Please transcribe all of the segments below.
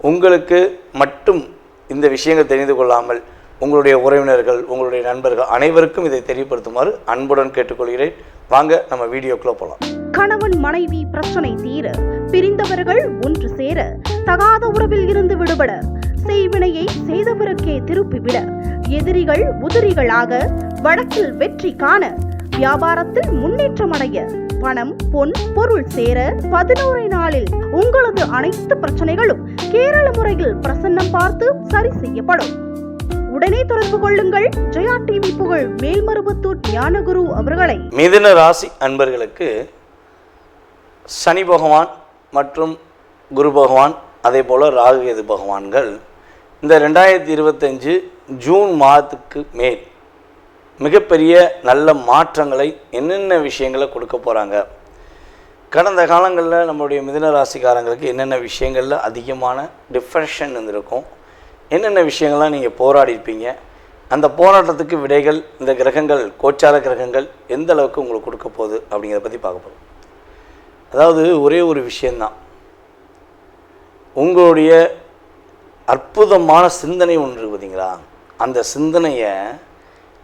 உங்களுக்கு மட்டும் இந்த விஷயங்கள் தெரிந்து கொள்ளாமல் உங்களுடைய உறவினர்கள் உங்களுடைய நண்பர்கள் அனைவருக்கும் இதை தெரியப்படுத்துமாறு அன்புடன் கேட்டுக்கொள்கிறேன். வாங்க நம்ம வீடியோக்குள்ளே போகலாம் கணவன் மனைவி பிரச்சனை தீர பிரிந்தவர்கள் ஒன்று சேர தகாத உறவில் இருந்து விடுபட செய்வினையை செய்தவருக்கே திருப்பிவிட எதிரிகள் உதிரிகளாக வழக்கில் வெற்றி காண வியாபாரத்தில் முன்னேற்றம் அடைய பணம் பொன் பொருள் சேர பதினோரு நாளில் உங்களது அனைத்து பிரச்சனைகளும் கேரள முறையில் பிரசன்னம் பார்த்து சரி செய்யப்படும். உடனே தொடர்பு கொள்ளுங்கள். ஜெயா டிவி புகழ் மேல்மருவத்தூர் ஞானகுரு அவர்களை. மிதுன ராசி அன்பர்களுக்கு சனி பகவான் மற்றும் குரு பகவான் அதே போல் ராகுகேது பகவான்கள் இந்த ரெண்டாயிரத்தி இருபத்தஞ்சு ஜூன் மாதத்துக்கு மேல் மிகப்பெரிய நல்ல மாற்றங்களை என்னென்ன விஷயங்களை கொடுக்க போகிறாங்க கடந்த காலங்களில் நம்மளுடைய மிதன ராசிக்காரங்களுக்கு என்னென்ன விஷயங்களில் அதிகமான டிப்ரெஷன் இருந்திருக்கும்? என்னென்ன விஷயங்கள்லாம் நீங்கள் போராடிருப்பீங்க அந்த போராட்டத்துக்கு விடைகள் இந்த கிரகங்கள் கோச்சார கிரகங்கள் எந்த அளவுக்கு உங்களுக்கு கொடுக்க போகுது அப்படிங்கிறத பற்றி பார்க்க போகிறோம் அதாவது ஒரே ஒரு விஷயந்தான் உங்களுடைய அற்புதமான சிந்தனை ஒன்று இருக்கு பார்த்தீங்களா அந்த சிந்தனையை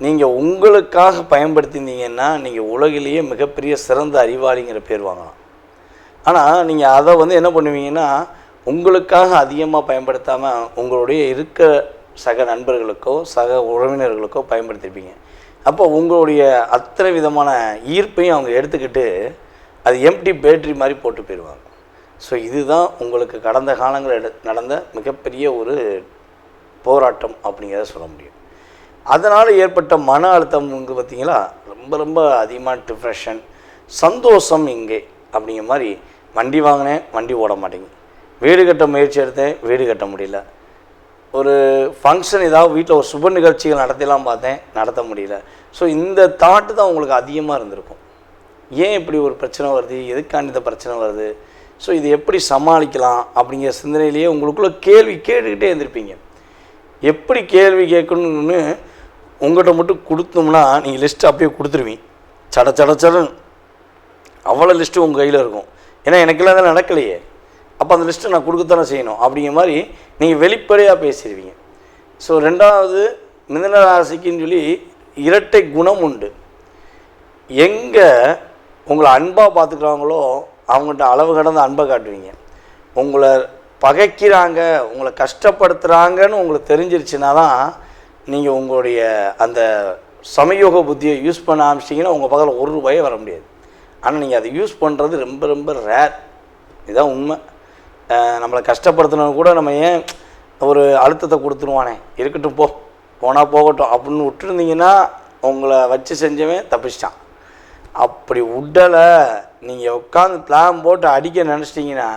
நீங்கள் உங்களுக்காக பயன்படுத்தியிருந்தீங்கன்னா நீங்கள் உலகிலேயே மிகப்பெரிய சிறந்த அறிவாளிங்கிற பேர் வாங்கலாம். ஆனால் நீங்கள் அதை வந்து என்ன பண்ணுவீங்கன்னா உங்களுக்காக அதிகமாக பயன்படுத்தாமல் உங்களுடைய இருக்க சக நண்பர்களுக்கோ சக உறவினர்களுக்கோ பயன்படுத்திருப்பீங்க. அப்போ உங்களுடைய அத்தனை விதமான ஈர்ப்பையும் அவங்க எடுத்துக்கிட்டு அது எம்டி பேட்டரி மாதிரி போட்டு போயிடுவாங்க. ஸோ இதுதான் உங்களுக்கு கடந்த காலங்களில் நடந்த மிகப்பெரிய ஒரு போராட்டம் அப்படிங்கிறத சொல்ல முடியும். அதனால் ஏற்பட்ட மன அழுத்தம் வந்து பார்த்தீங்களா ரொம்ப ரொம்ப அதிகமான டிப்ரெஷன் சந்தோஷம் இங்கே அப்படிங்கிற மாதிரி வண்டி வாங்கினேன் வண்டி ஓட மாட்டேங்குது. வீடு கட்ட முயற்சி எடுத்தேன் வீடு கட்ட முடியல. ஒரு ஃபங்க்ஷன் ஏதாவது வீட்டில் ஒரு சுப நிகழ்ச்சிகள் நடத்தலாம் பார்த்தேன் நடத்த முடியல. ஸோ இந்த தாட்டு தான் உங்களுக்கு அதிகமாக இருந்திருக்கும். ஏன் இப்படி ஒரு பிரச்சனை வருது? எதுக்காண்டி இந்த பிரச்சனை வருது? ஸோ இது எப்படி சமாளிக்கலாம் அப்படிங்கிற சிந்தனையிலேயே உங்களுக்குள்ளே கேள்வி கேட்டுக்கிட்டே இருந்திருப்பீங்க. எப்படி கேள்வி கேட்கணும்னு உங்கள்கிட்ட மட்டும் கொடுத்தோம்னா நீங்கள் லிஸ்ட்டு அப்படியே கொடுத்துருவீங்க. சட சட சடன் அவ்வளோ லிஸ்ட்டு உங்கள் கையில் இருக்கும். ஏன்னா எனக்கெல்லாம் தான் நடக்கலையே. அப்போ அந்த லிஸ்ட்டை நான் கொடுக்கத்தானே செய்யணும். அப்படிங்கிற மாதிரி நீங்கள் வெளிப்படையாக பேசிடுவீங்க ஸோ ரெண்டாவது மிதன ராசிக்குன்னு சொல்லி இரட்டை குணம் உண்டு. எங்கே உங்களை அன்பாக பார்த்துக்கிறாங்களோ அவங்கள்ட்ட அளவு கடந்த அன்பை காட்டுவீங்க. உங்களை பகைக்கிறாங்க உங்களை கஷ்டப்படுத்துகிறாங்கன்னு உங்களுக்கு தெரிஞ்சிருச்சுன்னா தான் நீங்கள் உங்களுடைய அந்த சமயோக புத்தியை யூஸ் பண்ண ஆரம்பிச்சிட்டிங்கன்னா உங்கள் பக்கத்தில் ஒரு ரூபாயே வர முடியாது. ஆனால் நீங்கள் அதை யூஸ் பண்ணுறது ரொம்ப ரொம்ப ரேர் இதுதான் உண்மை. நம்மளை கஷ்டப்படுத்தினவங்க கூட நம்ம ஏன் ஒரு அழுத்தத்தை கொடுத்துருவானே? இருக்கட்டும் போ. போனால் போகட்டும். அப்படின்னு விட்டுருந்தீங்கன்னா உங்களை வச்சு செஞ்சவன் தப்பிச்சிட்டான். அப்படி விடலை நீங்கள் உட்காந்து பிளான் போட்டு அடிக்க நினச்சிட்டிங்கன்னா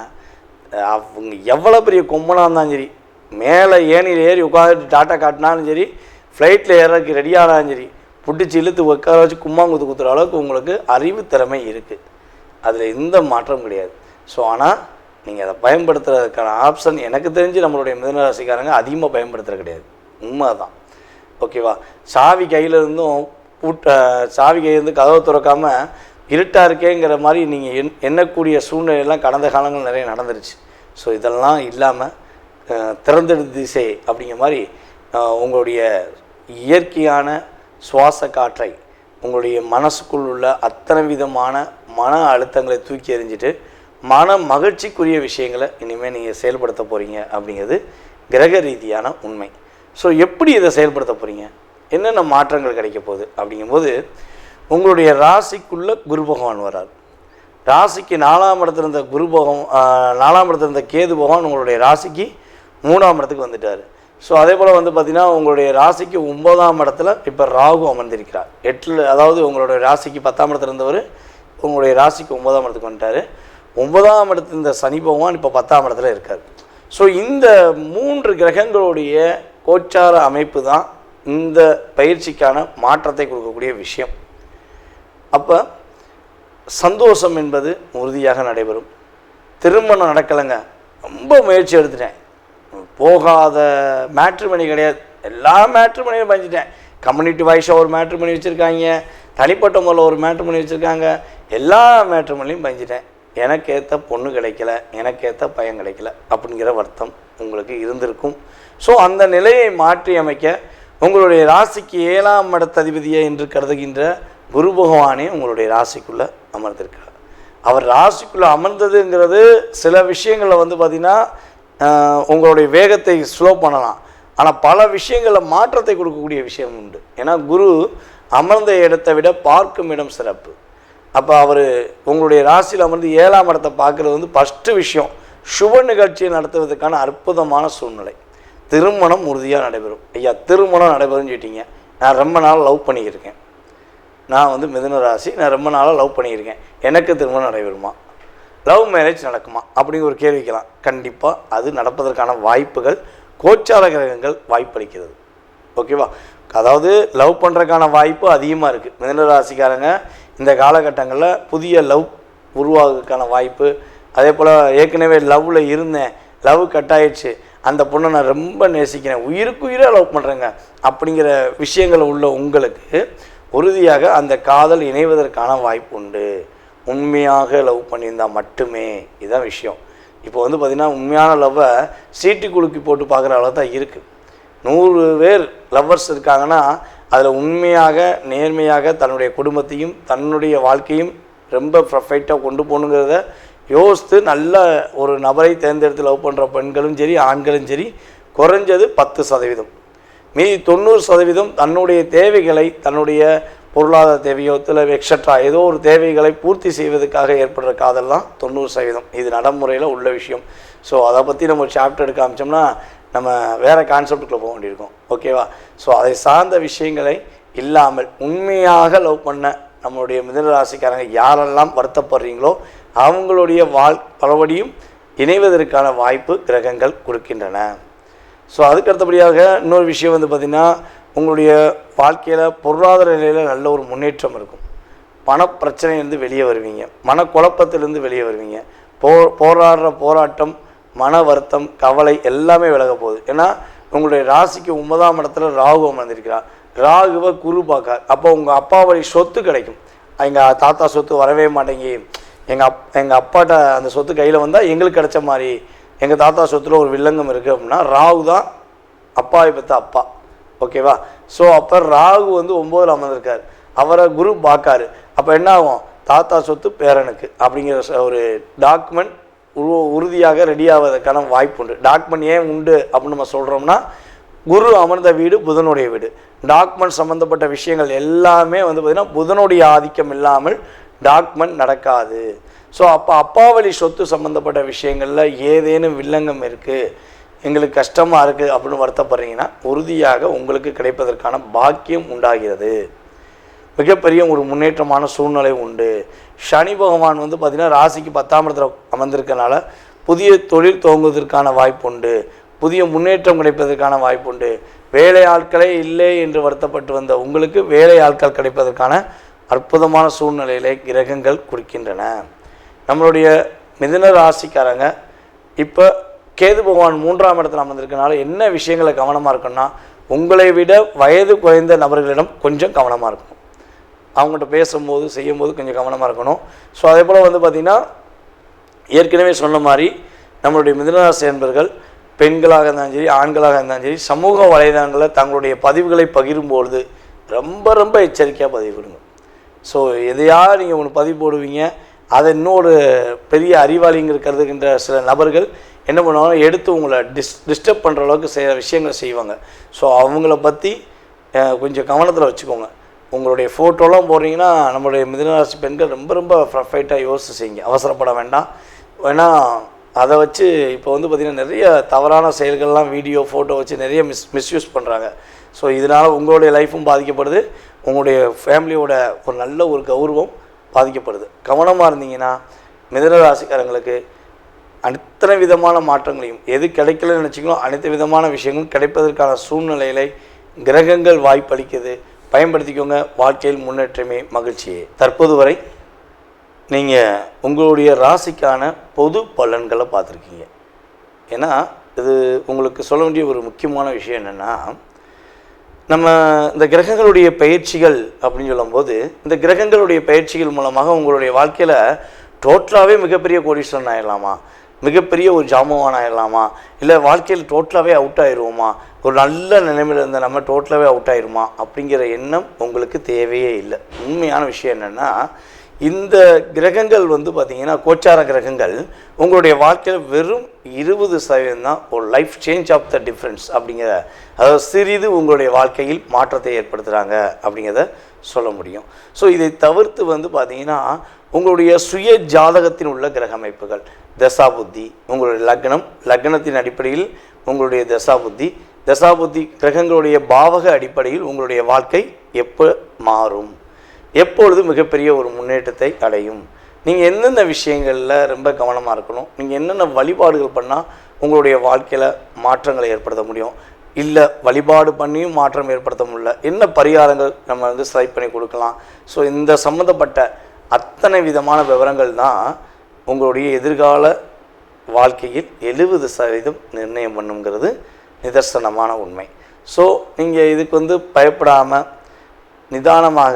அவங்க எவ்வளோ பெரிய கொம்பனாக இருந்தாலும் சரி மேலே ஏணியில் ஏறி உட்காந்துட்டு டாட்டா காட்டினாலும் சரி ஃப்ளைட்டில் ஏறதுக்கு ரெடியானாலும் சரி பிடிச்சி இழுத்து உட்கார வச்சு கும்மாங்குத்து குத்துற அளவுக்கு உங்களுக்கு அறிவு திறமை இருக்குது அதில் எந்த மாற்றம் கிடையாது. ஸோ ஆனால் நீங்கள் அதை பயன்படுத்துறதுக்கான ஆப்ஷன் எனக்கு தெரிஞ்சு நம்மளுடைய மிதனராசிக்காரங்க அதிகமாக பயன்படுத்துகிற கிடையாது. உண்மை தான் ஓகேவா சாவி கையிலிருந்தும் பூட்ட சாவி கையிலேருந்து கதவை திறக்காமல் இருட்டாக இருக்கேங்கிற மாதிரி நீங்கள் எண் எண்ணக்கூடிய சூழ்நிலையெல்லாம் கடந்த காலங்கள் நிறைய நடந்துருச்சு. ஸோ இதெல்லாம் இல்லாமல் திறந்தெடு திசை அப்படிங்கிற மாதிரி உங்களுடைய இயற்கையான சுவாச காற்றை உங்களுடைய மனசுக்குள் உள்ள அத்தனை விதமான மன அழுத்தங்களை தூக்கி எறிஞ்சிட்டு மன மகிழ்ச்சிக்குரிய விஷயங்களை இனிமேல் நீங்கள் செயல்படுத்த போகிறீங்க அப்படிங்கிறது கிரக ரீதியான உண்மை. ஸோ எப்படி இதை செயல்படுத்த போகிறீங்க என்னென்ன மாற்றங்கள் கிடைக்க போகுது அப்படிங்கும்போது உங்களுடைய ராசிக்குள்ளே குரு பகவான் வரார் ராசிக்கு நாலாம் இடத்துல இருந்த குரு பகவான் நாலாம் இடத்துல இருந்த கேது பகவான் உங்களுடைய ராசிக்கு மூணாம் இடத்துக்கு வந்துட்டார். ஸோ அதே போல் வந்து பார்த்திங்கன்னா உங்களுடைய ராசிக்கு ஒன்பதாம் இடத்துல இப்போ ராகு அமர்ந்திருக்கிறார். எட்டில் அதாவது உங்களுடைய ராசிக்கு பத்தாம் இடத்துல இருந்தவர் உங்களுடைய ராசிக்கு ஒன்பதாம் இடத்துக்கு வந்துட்டார். ஒன்பதாம் இடத்து இந்த சனி பகவான் இப்போ பத்தாம் இடத்துல இருக்கார். ஸோ இந்த மூன்று கிரகங்களுடைய கோச்சார அமைப்பு தான் இந்த பயிற்சிக்கான மாற்றத்தை கொடுக்கக்கூடிய விஷயம். அப்போ சந்தோஷம் என்பது உறுதியாக நடைபெறும். திருமணம் நடக்கலைங்க. ரொம்ப முயற்சி எடுத்துட்டேன். போகாத மேட்ரிமணி கிடையாது. எல்லா மேட்ரிமணியும் பஞ்சிட்டேன் கம்யூனிட்டி வைஸாக ஒரு மேட்ரிமணி வச்சுருக்காங்க. தனிப்பட்ட முறையில் ஒரு மேட்ரிமணி வச்சுருக்காங்க. எல்லா மேட்ரிமணிலையும் பஞ்சிட்டேன் எனக்கு ஏற்ற பொண்ணு கிடைக்கல. எனக்கு ஏற்ற பையன் கிடைக்கல. அப்படிங்கிற வருத்தம் உங்களுக்கு இருந்திருக்கும். ஸோ அந்த நிலையை மாற்றி அமைக்க உங்களுடைய ராசிக்கு ஏழாம் இடத்ததிபதியை என்று கருதுகின்ற குரு பகவானே உங்களுடைய ராசிக்குள்ளே அமர்ந்திருக்கிறார். அவர் ராசிக்குள்ளே அமர்ந்ததுங்கிறது சில விஷயங்களில் வந்து பார்த்திங்கன்னா உங்களுடைய வேகத்தை ஸ்லோ பண்ணலாம். ஆனால் பல விஷயங்களில் மாற்றத்தை கொடுக்கக்கூடிய விஷயம் உண்டு. ஏன்னா குரு அமர்ந்த இடத்தை விட பார்க்கும் இடம் சிறப்பு. அப்போ அவர் உங்களுடைய ராசியில் அமர்ந்து ஏழாம் இடத்தை பார்க்குறது வந்து ஃபஸ்ட்டு விஷயம். சுப நிகழ்ச்சியை நடத்துவதற்கான அற்புதமான சூழ்நிலை. திருமணம் உறுதியாக நடைபெறும். ஐயா திருமணம் நடைபெறும்னு சொல்லிட்டீங்க. நான் ரொம்ப நாள் லவ் பண்ணியிருக்கேன். நான் வந்து மிதுன ராசி. நான் ரொம்ப நாளாக லவ் பண்ணியிருக்கேன். எனக்கு திருமணம் நடைபெறுமா? லவ் மேரேஜ் நடக்குமா? அப்படிங்கிற ஒரு கேள்விக்கலாம் கண்டிப்பாக அது நடப்பதற்கான வாய்ப்புகள் கோச்சார கிரகங்கள் வாய்ப்பளிக்கிறது. ஓகேவா? அதாவது லவ் பண்ணுறதுக்கான வாய்ப்பு அதிகமாக இருக்குது மிதுன ராசிக்காரங்க இந்த காலகட்டங்களில் புதிய லவ் உருவாகிறதுக்கான வாய்ப்பு. அதே போல் ஏற்கனவே லவ்வில் இருந்தேன். லவ் கட் ஆயிடுச்சு. அந்த பொண்ணை நான் ரொம்ப நேசிக்கிறேன். உயிருக்குயிராக லவ் பண்ணுறேங்க அப்படிங்கிற விஷயங்கள் உள்ள உங்களுக்கு உறுதியாக அந்த காதல் இணைவதற்கான வாய்ப்பு உண்டு. உண்மையாக லவ் பண்ணியிருந்தால் மட்டுமே. இதுதான் விஷயம். இப்போ வந்து பார்த்திங்கன்னா உண்மையான லவ்வை சீட்டு குலுக்கி போட்டு பார்க்குற அளவு தான் இருக்குது நூறு பேர் லவ்வர்ஸ் இருக்காங்கன்னா அதில் உண்மையாக நேர்மையாக தன்னுடைய குடும்பத்தையும் தன்னுடைய வாழ்க்கையும் ரொம்ப ப்ரொஃபைட்டாக கொண்டு போகணுங்கிறத யோசித்து நல்ல ஒரு நபரை தேர்ந்தெடுத்து லவ் பண்ணுற பெண்களும் சரி ஆண்களும் சரி குறைஞ்சது பத்து சதவீதம். மீதி தொண்ணூறு சதவீதம் தன்னுடைய தேவைகளை தன்னுடைய பொருளாதார தேவையோ இல்லை எக்ஸட்ரா ஏதோ ஒரு தேவைகளை பூர்த்தி செய்வதற்காக ஏற்படுற காதல் தான் தொண்ணூறு சதவீதம். இது நடைமுறையில் உள்ள விஷயம். ஸோ அதை பற்றி நம்ம ஒரு சாப்டர் எடுக்க ஆரம்பிச்சோம்னா நம்ம வேறு கான்செப்டுக்குள்ளே போக வேண்டியிருக்கும். ஓகேவா ஸோ அதை சார்ந்த விஷயங்களை இல்லாமல் உண்மையாக லவ் பண்ண நம்மளுடைய மிதனராசிக்காரங்க யாரெல்லாம் வருத்தப்படுறீங்களோ அவங்களுடைய வாழ் பலபடியும் இணைவதற்கான வாய்ப்பு கிரகங்கள் கொடுக்கின்றன. ஸோ அதுக்கு அடுத்தபடியாக இன்னொரு விஷயம் வந்து பார்த்திங்கன்னா உங்களுடைய வாழ்க்கையில் பொருளாதார நிலையில் நல்ல ஒரு முன்னேற்றம் இருக்கும். பணப்பிரச்சனையிலேருந்து வெளியே வருவீங்க. மனக்குழப்பத்திலேருந்து வெளியே வருவீங்க. போ போராடுற போராட்டம் மன வருத்தம் கவலை எல்லாமே விலக போகுது. ஏன்னா உங்களுடைய ராசிக்கு ஒன்பதாம் இடத்துல ராகு அமர்ந்திருக்கிறார். ராகுவை குரு பார்க்கார் அப்போ உங்கள் அப்பா வழி சொத்து கிடைக்கும். எங்கள் தாத்தா சொத்து வரவே மாட்டேங்கி எங்கள் அப் எங்கள் அப்பாட்ட அந்த சொத்து கையில் வந்தால் எங்களுக்கு கிடைச்ச மாதிரி எங்கள் தாத்தா சொத்தில் ஒரு வில்லங்கம் இருக்குது அப்படின்னா ராகு தான் அப்பாவை பெற்ற அப்பா. ஓகேவா? ஸோ அப்போ ராகு வந்து ஒம்போதில் அமர்ந்திருக்கார். அவரை குரு பார்க்காரு. அப்போ என்ன ஆகும்? தாத்தா சொத்து பேரனுக்கு அப்படிங்கிற ஒரு டாக்குமெண்ட் உரு உறுதியாக ரெடி ஆவதற்கான வாய்ப்பு உண்டு. டாக்குமெண்ட் ஏன் உண்டு அப்படின்னு நம்ம சொல்கிறோம்னா குரு அமர்ந்த வீடு புதனுடைய வீடு. டாக்குமெண்ட் சம்மந்தப்பட்ட விஷயங்கள் எல்லாமே வந்து பார்த்திங்கன்னா புதனுடைய ஆதிக்கம் இல்லாமல் டாக்குமெண்ட் நடக்காது. ஸோ அப்போ அப்பாவளி சொத்து சம்மந்தப்பட்ட விஷயங்களில் ஏதேனும் வில்லங்கம் இருக்குது எங்களுக்கு கஷ்டமாக இருக்குது அப்படின்னு வருத்தப்படுறீங்கன்னா உறுதியாக உங்களுக்கு கிடைப்பதற்கான பாக்கியம் உண்டாகிறது. மிகப்பெரிய ஒரு முன்னேற்றமான சூழ்நிலை உண்டு. சனி பகவான் வந்து பார்த்திங்கன்னா ராசிக்கு பத்தாம் இடத்துல அமர்ந்திருக்கனால புதிய தொழில் துவங்குவதற்கான வாய்ப்பு உண்டு. புதிய முன்னேற்றம் கிடைப்பதற்கான வாய்ப்பு உண்டு. வேலை ஆட்களே இல்லை என்று வருத்தப்பட்டு வந்த உங்களுக்கு வேலை ஆட்கள் கிடைப்பதற்கான அற்புதமான சூழ்நிலையிலே கிரகங்கள் குறிக்கின்றன நம்மளுடைய மிதன ராசிக்காரங்க இப்போ கேது பகவான் மூன்றாம் இடத்துல அமர்ந்திருக்கனால என்ன விஷயங்களை கவனமாக இருக்கணும்னா உங்களை விட வயது குறைந்த நபர்களிடம் கொஞ்சம் கவனமாக இருக்கணும். அவங்ககிட்ட பேசும்போது செய்யும்போது கொஞ்சம் கவனமாக இருக்கணும். ஸோ அதே போல் வந்து பார்த்திங்கன்னா ஏற்கனவே சொன்ன மாதிரி நம்மளுடைய மிதனராசி என்பர்கள் பெண்களாக இருந்தாலும் சரி ஆண்களாக இருந்தாலும் சரி சமூக வலைதளங்களில் தங்களுடைய பதிவுகளை பகிரும்பொழுது ரொம்ப ரொம்ப எச்சரிக்கையாக பதிவிடுங்க. ஸோ எதையா நீங்கள் ஒன்று பதிவு போடுவீங்க அதை இன்னொரு பெரிய அறிவாளிங்க இருக்கிறதுக்கின்ற சில நபர்கள் என்ன பண்ணுவாங்க எடுத்து உங்களை டிஸ் டிஸ்டர்ப் பண்ணுற அளவுக்கு செய்கிற விஷயங்களை செய்வாங்க. ஸோ அவங்கள பற்றி கொஞ்சம் கவனத்தில் வச்சுக்கோங்க. உங்களுடைய ஃபோட்டோலாம் போடுறீங்கன்னா நம்மளுடைய மிதனராசி பெண்கள் ரொம்ப ரொம்ப ப்ரஃபைட்டாக யோசிச்சு செய்யுங்க. அவசரப்பட வேண்டாம். ஏன்னா அதை வச்சு இப்போ வந்து பார்த்திங்கன்னா நிறைய தவறான செயல்கள்லாம் வீடியோ ஃபோட்டோ வச்சு நிறைய மிஸ் மிஸ்யூஸ் பண்ணுறாங்க ஸோ இதனால் உங்களுடைய லைஃப்பும் பாதிக்கப்படுது. உங்களுடைய ஃபேமிலியோட ஒரு நல்ல ஒரு கௌரவம் பாதிக்கப்படுது. கவனமாக இருந்தீங்கன்னா மிதனராசிக்காரங்களுக்கு அத்தனை விதமான மாற்றங்களையும் எது கிடைக்கலன்னு நினச்சிங்களோ அனைத்து விதமான விஷயங்களும் கிடைப்பதற்கான சூழ்நிலைகளை கிரகங்கள் வாய்ப்பளிக்குது. பயன்படுத்திக்கோங்க. வாழ்க்கையில் முன்னேற்றமே மகிழ்ச்சியே. தற்போது வரை நீங்கள் உங்களுடைய ராசிக்கான பொது பலன்களை பார்த்துருக்கீங்க. ஏன்னா இது உங்களுக்கு சொல்ல வேண்டிய ஒரு முக்கியமான விஷயம் என்னென்னா நம்ம இந்த கிரகங்களுடைய பயிற்சிகள் அப்படின்னு சொல்லும்போது இந்த கிரகங்களுடைய பயிற்சிகள் மூலமாக உங்களுடைய வாழ்க்கையில் டோட்டலாகவே மிகப்பெரிய கோடீஸ்வரன் ஆயிடலாமா மிகப்பெரிய ஒரு ஜாமுவான் ஆயிடலாமா இல்லை வாழ்க்கையில் டோட்டலாகவே அவுட் ஆயிடுவோமா ஒரு நல்ல நிலைமையில் இருந்த நம்ம டோட்டலாகவே அவுட் ஆயிடுமா அப்படிங்கிற எண்ணம் உங்களுக்கு தேவையே இல்லை. உண்மையான விஷயம் என்னென்னா இந்த கிரகங்கள் வந்து பார்த்திங்கன்னா கோச்சார கிரகங்கள் உங்களுடைய வாழ்க்கையில் வெறும் இருபது சதவீதம் தான் ஒரு life change of the difference அப்படிங்கிற அதாவது சிறிது உங்களுடைய வாழ்க்கையில் மாற்றத்தை ஏற்படுத்துகிறாங்க அப்படிங்கிறத சொல்ல முடியும். ஸோ இதை தவிர்த்து வந்து பார்த்திங்கன்னா உங்களுடைய சுய ஜாதகத்தில் உள்ள கிரக அமைப்புகள் தசாபுத்தி உங்களுடைய லக்னம் லக்னத்தின் அடிப்படையில் உங்களுடைய தசாபுத்தி. தசாபுத்தி கிரகங்களுடைய பாவக அடிப்படையில் உங்களுடைய வாழ்க்கை எப்போ மாறும்? எப்பொழுது மிகப்பெரிய ஒரு முன்னேற்றத்தை அடையும்? நீங்கள் எந்தெந்த விஷயங்களில் ரொம்ப கவனமாக இருக்கணும்? நீங்கள் என்னென்ன வழிபாடுகள் பண்ணால் உங்களுடைய வாழ்க்கையில் மாற்றங்களை ஏற்படுத்த முடியும்? இல்லை வழிபாடு பண்ணியும் மாற்றம் ஏற்படுத்த முடியல? என்ன பரிகாரங்கள் நம்ம வந்து செலக்ட் பண்ணி கொடுக்கலாம்? ஸோ இந்த சம்மந்தப்பட்ட அத்தனை விதமான விவரங்கள் தான் உங்களுடைய எதிர்கால வாழ்க்கையில் எழுபது சதவீதம் நிர்ணயம் பண்ணுங்கிறது நிதர்சனமான உண்மை. ஸோ நீங்கள் இதுக்கு வந்து பயப்படாமல் நிதானமாக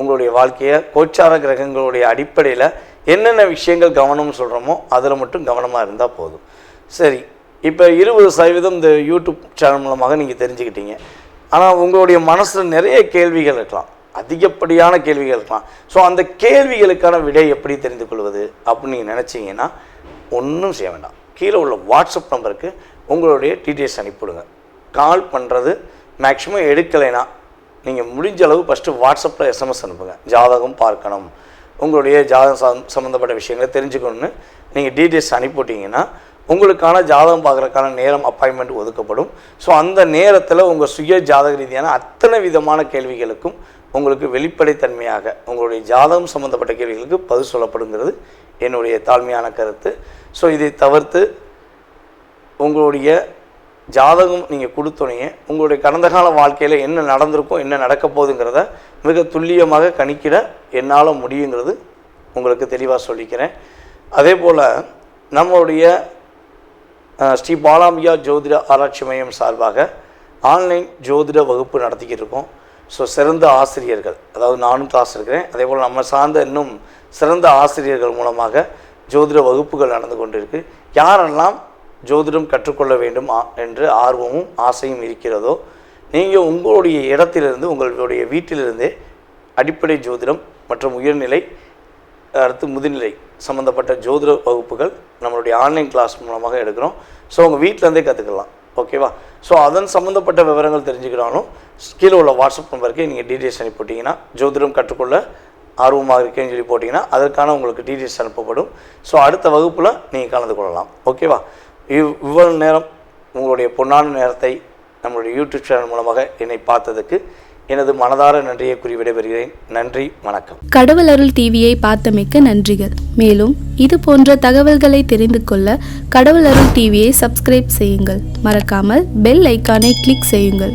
உங்களுடைய வாழ்க்கையை கோச்சார கிரகங்களுடைய அடிப்படையில் என்னென்ன விஷயங்கள் கவனம்னு சொல்கிறோமோ அதில் மட்டும் கவனமாக இருந்தால் போதும். சரி இப்போ இருபது சதவீதம் இந்த யூடியூப் சேனல் மூலமாக நீங்கள் தெரிஞ்சுக்கிட்டீங்க. ஆனால் உங்களுடைய மனசில் நிறைய கேள்விகள் இருக்கலாம். அதிகப்படியான கேள்விகள் இருக்கலாம். ஸோ அந்த கேள்விகளுக்கான விடை எப்படி தெரிந்து கொள்வது அப்படின்னு நீங்கள் நினச்சிங்கன்னா ஒன்றும் செய்ய வேண்டாம். கீழே உள்ள வாட்ஸ்அப் நம்பருக்கு உங்களுடைய டீட்டெயில்ஸ் அனுப்பிவிடுங்க கால் பண்ணுறது மேக்ஸிமம் எடுக்கலைன்னா நீங்கள் முடிஞ்ச அளவு ஃபஸ்ட்டு வாட்ஸ்அப்பில் எஸ்எம்எஸ் அனுப்புங்க. ஜாதகம் பார்க்கணும். உங்களுடைய ஜாதகம் சம்மந்தப்பட்ட விஷயங்களை தெரிஞ்சுக்கணும்னு நீங்கள் டீட்டெயில்ஸ் அனுப்பிவிட்டீங்கன்னா உங்களுக்கான ஜாதகம் பார்க்குறதுக்கான நேரம் அப்பாயின்மெண்ட் ஒதுக்கப்படும். ஸோ அந்த நேரத்தில் உங்கள் சுய ஜாதக ரீதியான அத்தனை விதமான கேள்விகளுக்கும் உங்களுக்கு வெளிப்படைத்தன்மையாக உங்களுடைய ஜாதகம் சம்மந்தப்பட்ட கேள்விகளுக்கு பதில் சொல்லப்படுங்கிறது என்னுடைய தாழ்மையான கருத்து. ஸோ இதை தவிர்த்து உங்களுடைய ஜாதகம் நீங்கள் கொடுத்தோனே உங்களுடைய கடந்த கால வாழ்க்கையில் என்ன நடந்திருக்கும் என்ன நடக்க போகுதுங்கிறத மிக துல்லியமாக கணிக்கிட என்னால் முடியுங்கிறது உங்களுக்கு தெளிவாக சொல்லிக்கிறேன். அதே போல் நம்மளுடைய ஸ்ரீ பாலாம்பியா ஜோதிட ஆராய்ச்சி மையம் சார்பாக ஆன்லைன் ஜோதிட வகுப்பு நடத்திக்கிட்டு இருக்கோம். ஸோ சிறந்த ஆசிரியர்கள். அதாவது நானும் கிளாஸ் இருக்கிறேன் அதே போல் நம்ம சார்ந்த இன்னும் சிறந்த ஆசிரியர்கள் மூலமாக ஜோதிட வகுப்புகள் நடந்து கொண்டிருக்கு. யாரெல்லாம் ஜோதிடம் கற்றுக்கொள்ள வேண்டும் என்று ஆர்வமும் ஆசையும் இருக்கிறதோ நீங்கள் உங்களுடைய இடத்திலிருந்து உங்களுடைய வீட்டிலிருந்தே அடிப்படை ஜோதிடம் மற்றும் உயர்நிலை அடுத்து முதுநிலை சம்மந்தப்பட்ட ஜோதிட வகுப்புகள் நம்மளுடைய ஆன்லைன் கிளாஸ் மூலமாக எடுக்கிறோம். ஸோ உங்கள் வீட்டிலேருந்தே கற்றுக்கலாம் ஓகேவா? ஸோ அதன் சம்மந்தப்பட்ட விவரங்கள் தெரிஞ்சுக்கிறாலும் கீழே உள்ள வாட்ஸ்அப் நம்பருக்கு நீங்கள் டீட்டெயில்ஸ் அனுப்பிவிட்டிங்கன்னா ஜோதிடம் கற்றுக்கொள்ள ஆர்வமாக இருக்கேன்னு சொல்லி போட்டிங்கன்னா அதற்கான உங்களுக்கு டீட்டெயில்ஸ் அனுப்பப்படும். ஸோ அடுத்த வகுப்பில் நீங்கள் கலந்து கொள்ளலாம். ஓகேவா இவ் இவ்வளவு நேரம் உங்களுடைய பொன்னான நேரத்தை நம்மளுடைய யூடியூப் சேனல் மூலமாக என்னை பார்த்ததுக்கு எனது மனதார நன்றியை கூறி விடைபெறுகிறேன். நன்றி வணக்கம். கடவுள் அருள் டிவியை பார்த்தமைக்க நன்றிகள். மேலும் இது போன்ற தகவல்களை தெரிந்து கொள்ள கடவுள் அருள் டிவியை சப்ஸ்கிரைப் செய்யுங்கள். மறக்காமல் பெல் ஐக்கானை கிளிக் செய்யுங்கள்.